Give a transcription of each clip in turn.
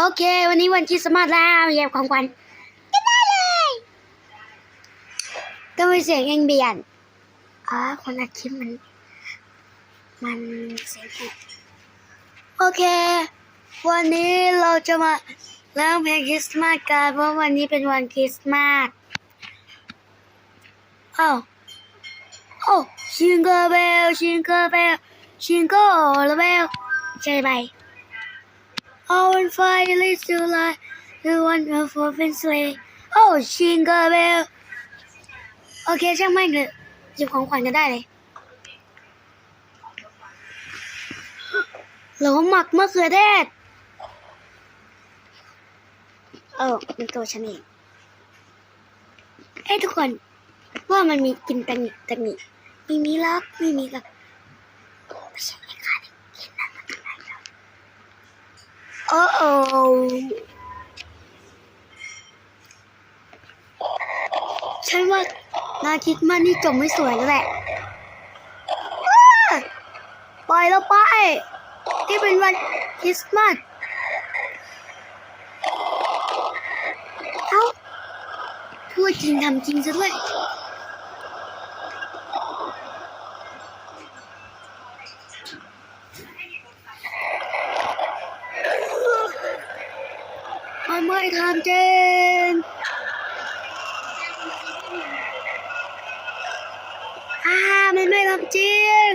โอเค วันนี้วันคริสต์มาสแล้วเย็บของขวัญกันได้เลยต้องไปเสียงเองเบียนอ๋อคนอัดคลิปมัน มันเสียงแหบโอเค วันนี้เราจะมาเล่นเพลงคริสต์มาสกันเพราะวันนี้เป็นวันคริสต์มาสอ้าวโอ้ชิงเกอร์เบลชิงเกอร์เบลชิงเกอร์เบลใช่ไหม Our fire is to light the wonderful and sleigh. Oh, jingle bell. โอเค ช่างไม่งเลยหยิบของขวัญกันได้เลยหลหมักมะเขือเทศ เออเป็นตัวฉันเองเอ้ทุกคน ว่ามันมีกินตังมิตังมิมีมีล็อกไม่มีล็อกไม่ใช่ไอ้ข้าเนี่ยกินนั่นมันอะไรหรอ โอ้โอฉันว่านาคิดมันนี่จบไม่สวยแล้วแหละอ้าปล่อยแล้วไป ที่เป็นวันคริสต์มาสเอ้าพูดจริงทำจริงซะด้วย มันไม่ทำจริงอ่ามันไม่ทำจริง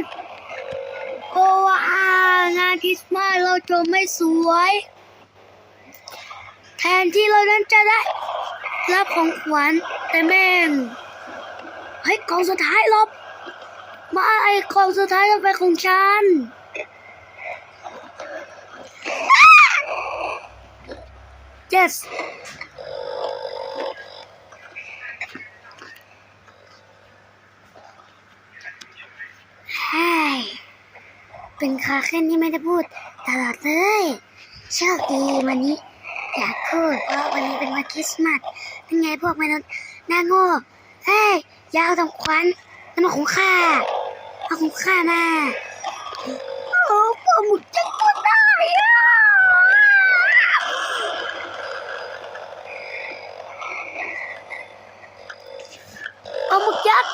โอ้อ่างานคริสต์มาสเราจบไม่สวย แทนที่เรานั้นจะได้รับของขวัญแต่แม่งเฮ้ยกองสุดท้ายลบมาไอ้กองสุดท้ายต้องเป็นของฉัน yes ใช่เป็นคาแค่นี้ไม่ได้พูดตลอดเลยโชคดีวันนี้ อยากพูดเพราะวันนี้เป็นวันคริสต์มาสยังไงพวกมนุษย์หน้าโง่เฮ้ย อย่าเอาของขวัญนั่นมาของข้าเอาของข้ามาโอ้ปลาหมึกจะก็ได้อะปลาหมึก ยัด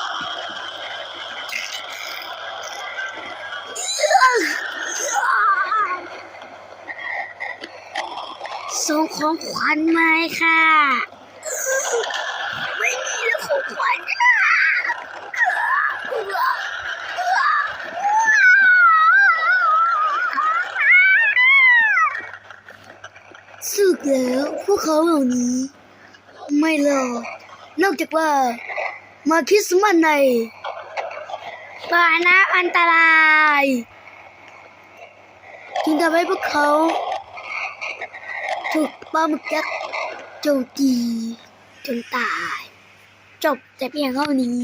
ส่งของขวัญมาให้ค่ะ ไม่มีแล้วของขวัญอะสึกแล้วพวกเขาเหล่านี้ ไม่รอดนอกจากว่า มาคริสต์มาสในป่าน้ำอันตรายจึงทำให้พวกเขาถูกปลาหมึกยักษ์โจมตีจนตาย จบแต่เพียงเท่านี้